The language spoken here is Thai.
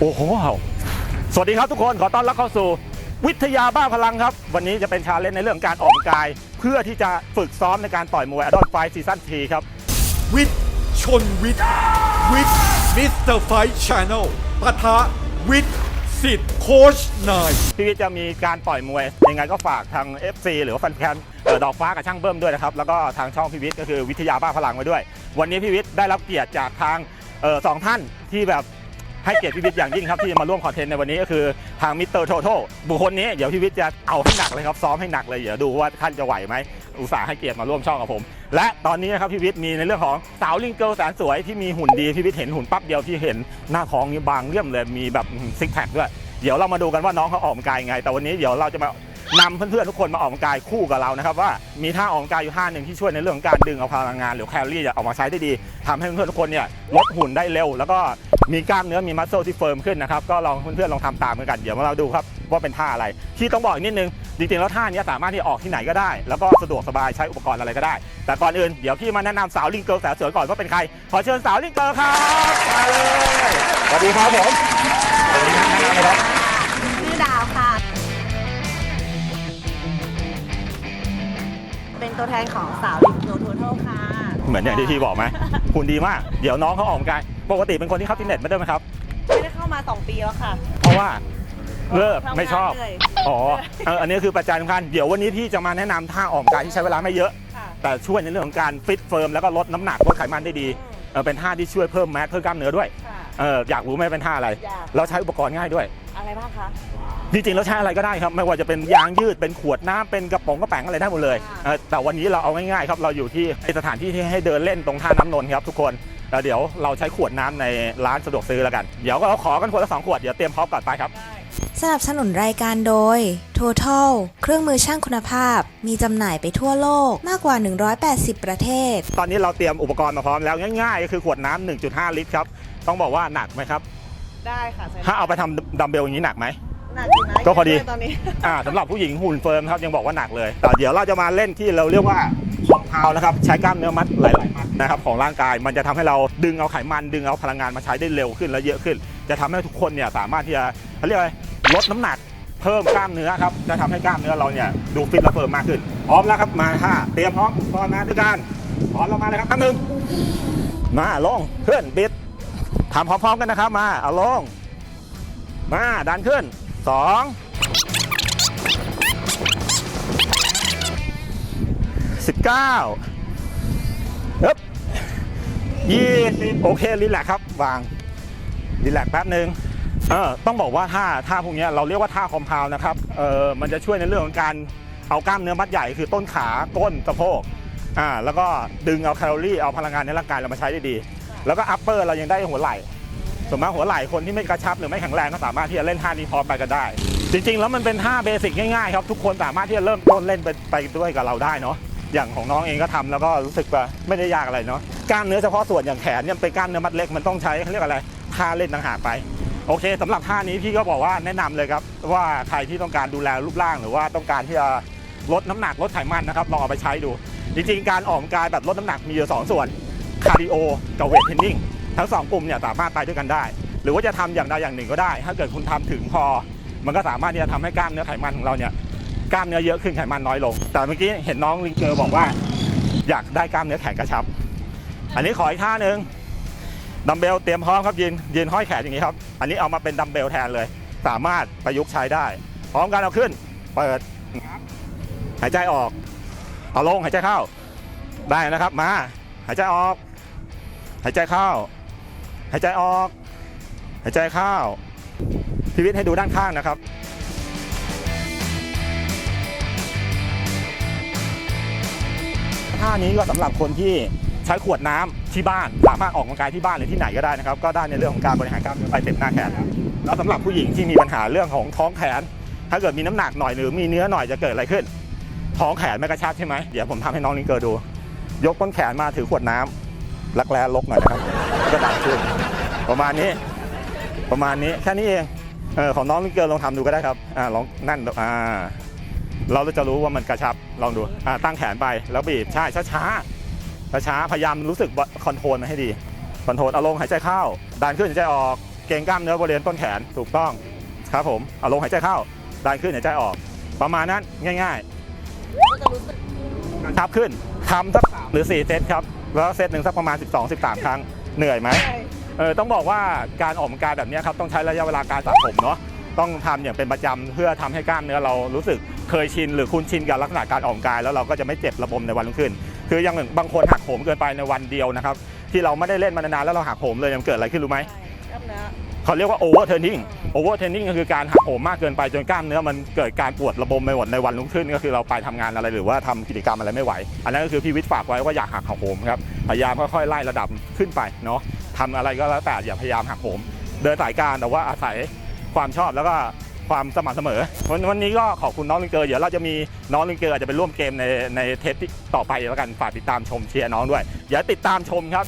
โอ้โห สวัสดีครับทุกคน ขอต้อนรับเข้าสู่ วิทยาบ้าพลังครับ วันนี้จะเป็นชาเลนจ์ในเรื่องการออกกำลังกาย เพื่อที่จะฝึกซ้อมในการต่อยมวยอดอนไฟซีซั่นทีครับ วิทย์ชนวิทย์วิทย์มิสเตอร์ไฟท์ชานอลปะทะวิทย์สิทธิ์โคชนายพี่วิทย์จะมีการต่อยมวยยังไงก็ฝากทาง FC หรือว่าแฟนๆเอ่อดอกฟ้ากับช่างเบิ้มด้วยนะครับ แล้วก็ทางช่องพี่วิทย์ก็คือวิทยาบ้าพลังไว้ด้วย วันนี้พี่วิทย์ได้รับเกียรติจากทางเอ่อสองท่านที่แบบ ให้เกียรติพี่วิทย์อย่างยิ่งครับที่มาร่วมคอนเทนต์ในวันนี้ก็คือทางมิสเตอร์โทโทบุคคลนี้เดี๋ยวพี่วิทย์จะเอาให้หนักเลยครับซ้อมให้หนักเลยเดี๋ยวดูว่าท่านจะไหวไหมอุตส่าห์ให้เกียรติมาร่วมช่องกับผม และตอนนี้นะครับพี่วิทย์มีในเรื่องของสาวลิงเกิลแสนสวยที่มีหุ่นดีพี่วิทย์เห็นหุ่นปั๊บเดียวที่เห็นหน้าท้องนี่บางเรี่ยมเลยมีแบบซิกแพคด้วยเดี๋ยวเรามาดูกันว่าน้องเขาออกกำลังกายยังไง แต่วันนี้เดี๋ยวเราจะมา นำเพื่อนๆทุกคนมาออกกำลังกายคู่กับเรานะครับว่ามีท่าออกกำลังกายอยู่ท่าหนึ่งที่ช่วยในเรื่องของการดึงเอาพลังงานหรือแคลอรี่ออกมาใช้ได้ดีทำให้เพื่อนๆทุกคนเนี่ยลดหุ่นได้เร็ว แล้วก็มีกล้ามเนื้อมีมัสเซลที่เฟิร์มขึ้นนะครับก็ลองเพื่อนๆลองทำตามกันเดี๋ยวมาเราดูครับว่าเป็นท่าอะไร ที่ต้องบอกอีกนิดนึงจริงๆแล้วท่านี้สามารถที่ออกที่ไหนก็ได้ แล้วก็สะดวกสบายใช้อุปกรณ์อะไรก็ได้ แต่ก่อนอื่นเดี๋ยวพี่มาแนะนำสาวลิงเกิร์ลแสนสวยก่อนว่าเป็นใครขอเชิญสาวลิงเกิลครับมาเลยสวัสดีครับผมสวัสดีครับ ตัวแทนของสาวลิงโนโทโทค่ะเหมือนอย่างที่พี่บอกไหมคุณดีมาก เดี๋ยวน้องเขาออกกำลังกายปกติเป็นคนที่เข้าฟิตเนสไม่ได้ไหมครับ ไม่ได้เข้ามา 2 ปีแล้วค่ะ เพราะว่าเลิกทำงานไม่ชอบเหนื่อยอ๋อเอออันนี้คือปัจจัยสำคัญ เดี๋ยววันนี้พี่จะมาแนะนำท่าออกกำลังกายที่ใช้เวลาไม่เยอะ ค่ะ แต่ช่วยในเรื่องของการฟิตเฟิร์มแล้วก็ลดน้ำหนักลดไขมันได้ดีเออเป็นท่าที่ช่วยเพิ่มแมสเพิ่มกล้ามเนื้อด้วย ค่ะ เอออยากรู้ไหมเป็นท่าอะไร อยาก เราใช้อุปกรณ์ง่ายด้วย อะไรบ้างคะ จริงๆแล้วใช้อะไรก็ได้ครับ ไม่ว่าจะเป็นยางยืดเป็นขวดน้ำเป็นกระป๋องกระแป๋งอะไรได้หมดเลยค่ะเออแต่วันนี้เราเอาง่ายๆครับ เราอยู่ที่ไอ้สถานที่ที่ให้เดินเล่นตรงท่าน้ำนนท์ครับทุกคนแล้วเดี๋ยวเราใช้ขวดน้ำในร้านสะดวกซื้อแล้วกัน เดี๋ยวก็เราขอกันคนละสองขวด เดี๋ยวเตรียมพร้อมก่อนไปครับ ได้ สนับสนุนรายการโดย Total เครื่องมือช่างคุณภาพ มีจำหน่ายไปทั่วโลกมากกว่า 180 ประเทศ ตอนนี้เราเตรียมอุปกรณ์มาพร้อมแล้วง่ายๆก็คือขวดน้ำ1.5 ลิตรครับ ต้องบอกว่าหนักไหมครับ ได้ค่ะใช้ถ้าเอาไปทำดัมเบลอย่างนี้หนักไหม หนักอยู่นะก็พอดี ตอนนี้ อ่าสำหรับผู้หญิงหุ่นเฟิร์มครับยังบอกว่าหนักเลยแต่เดี๋ยวเราจะมาเล่นที่เราเรียกว่าคอมเพลนะครับใช้กล้ามเนื้อมัดหลายๆมัดนะครับของร่างกายมันจะทำให้เราดึงเอาไขมันดึงเอาพลังงานมาใช้ได้เร็วขึ้นและเยอะขึ้น จะทำให้ทุกคนเนี่ยสามารถที่จะเขาเรียกอะไร ลดน้ำหนักเพิ่มกล้ามเนื้อครับจะทำให้กล้ามเนื้อเราเนี่ยดูฟิตและเฟิร์มมากขึ้น พร้อมแล้วครับมาค่ะเตรียมพร้อมพร้อมนะด้วยกันพร้อมเรามาเลยครับอันหนึ่งมาลงขึ้นบิดทำพร้อมๆกันนะครับ มาเอาลง มาดันขึ้นสองสิบเก้าปึ๊บยี่สิบโอเครีแลกครับวางรีแลกแป๊บหนึ่ง เออต้องบอกว่าท่าท่าพวกนี้เราเรียกว่าท่าคอมเพลนะครับเออมันจะช่วยในเรื่องของการเอากล้ามเนื้อมัดใหญ่คือต้นขาก้นสะโพกอ่าแล้วก็ดึงเอาแคลอรี่เอาพลังงานในร่างกายเรามาใช้ได้ดี แล้วก็อัปเปอร์เรายังได้หัวไหล่ส่วนมากหัวไหล่คนที่ไม่กระชับหรือไม่แข็งแรงก็สามารถที่จะเล่นท่านี้พร้อมไปกันได้ จริง ๆ แล้วมันเป็นท่าเบสิกง่ายๆครับทุกคนสามารถที่จะเริ่มต้นเล่นไปไปด้วยกับเราได้เนาะอย่างของน้องเองก็ทำแล้วก็รู้สึกว่าไม่ได้ยากอะไรเนาะกล้ามเนื้อเฉพาะส่วนอย่างแขนเนี่ยเป็นกล้ามเนื้อมัดเล็กมันต้องใช้เขาเรียกอะไรท่าเล่นต่างหากไป โอเคสำหรับท่านี้พี่ก็บอกว่าแนะนำเลยครับ ว่าใครที่ต้องการดูแลรูปร่างหรือว่าต้องการที่จะลดน้ำหนักลดไขมันนะครับลองเอาไปใช้ดู จริงๆ การออกกำลังกายแบบลดน้ำหนักมีอยู่สองส่วนคาร์ดิโอกับเวทเทรนนิ่งทั้งสองกลุ่มเนี่ยสามารถไปด้วยกันได้ หรือว่าจะทำอย่างใดอย่างหนึ่งก็ได้ ถ้าเกิดคุณทำถึงพอ มันก็สามารถที่จะทำให้กล้ามเนื้อไขมันของเราเนี่ยกล้ามเนื้อเยอะขึ้นไขมันน้อยลง แต่เมื่อกี้เห็นน้องลิงเกอร์บอกว่า อยากได้กล้ามเนื้อแขนกระชับ อันนี้ขออีกท่าหนึ่ง ดัมเบลเตรียมพร้อมครับยืนยืนห้อยแขนอย่างนี้ครับ อันนี้เอามาเป็นดัมเบลแทนเลย สามารถประยุกต์ใช้ได้ พร้อมกันเอาขึ้น เปิด หายใจออก เอาลงหายใจเข้า ได้นะครับมา หายใจออก หายใจเข้า หายใจออก หายใจเข้าพิวิทย์ให้ดูด้านข้างนะครับท่านี้ก็สำหรับคนที่ ใช้ขวดน้ำที่บ้านสามารถออกกำลังกายที่บ้านหรือที่ไหนก็ได้นะครับ ก็ได้ในเรื่องของการบริหารกล้ามเนื้อไบเซ็ปหน้าแขนแล้วสำหรับผู้หญิงที่มีปัญหาเรื่องของท้องแขน ถ้าเกิดมีน้ำหนักหน่อยหรือมีเนื้อหน่อยจะเกิดอะไรขึ้น ท้องแขนไม่กระชับใช่ไหมเดี๋ยวผมทำให้น้องลิงเกอร์ดู ยกต้นแขนมาถือขวดน้ำรักแร้ลกหน่อยนะครับก็ดันขึ้น ประมาณนี้ประมาณนี้แค่นี้เองเออของน้องลิงเกอร์ลองทำดูก็ได้ครับอ่าลองนั่นอ่าเราจะรู้ว่ามันกระชับลองดูอ่าตั้งแขนไปแล้วบีบใช่ช้าช้า ช้าๆพยายามรู้สึกคอนโทรลมันให้ดีคอนโทรลเอาลงหายใจเข้าดันขึ้นหายใจออกเกรงกล้ามเนื้อบริเวณต้นแขนถูกต้องครับผมเอาลงหายใจเข้าดันขึ้นหายใจออก ประมาณนั้นง่ายก็จะรู้สึกๆกระชับขึ้นทำสักหรือ 4 เซตครับ แล้วเซตหนึ่งสักประมาณ 12-13 ครั้งเหนื่อยไหมใช่เออต้องบอกว่าการออกกำลังกายแบบเนี้ยครับต้องใช้ระยะเวลาการสะสมเนาะต้องทำอย่างเป็นประจำเพื่อทำให้กล้ามเนื้อเรารู้สึกเคยชินหรือคุ้นชินกับลักษณะการออกกำลังกายแล้วเราก็จะไม่เจ็บระบมในวันรุ่งขึ้น คืออย่างหนึ่งบางคนหักโหมเกินไปในวันเดียวนะครับ ที่เราไม่ได้เล่นมานานๆแล้วเราหักโหมเลยมันเกิดอะไรขึ้นรู้ไหมใช่กล้ามเนื้อเขาเรียกว่าโอเวอร์เทรนนิ่งโอเวอร์เทรนนิ่งก็คือการหักโหมมากเกินไปจนกล้ามเนื้อมันเกิดการปวดระบมไปหมดในวันรุ่งขึ้น ก็คือเราไปทำงานอะไรหรือว่าทำกิจกรรมอะไรไม่ไหว อันนั้นก็คือพี่วิทย์ฝากไว้ว่าอยากหักโหมครับพยายามค่อยๆไล่ระดับขึ้นไปเนาะทำอะไรก็แล้วแต่อย่าพยายามหักโหม เดินสายการแต่ว่าอาศัยความชอบแล้วก็ ความสม่ำเสมอ วันวันนี้ก็ขอบคุณน้องลิงเกอร์เดี๋ยวเราจะมีน้องลิงเกอร์อาจจะไปร่วมเกมในในเทปที่ต่อไปแล้วกันฝากติดตามชมเชียร์น้องด้วยอย่าติดตามชมครับ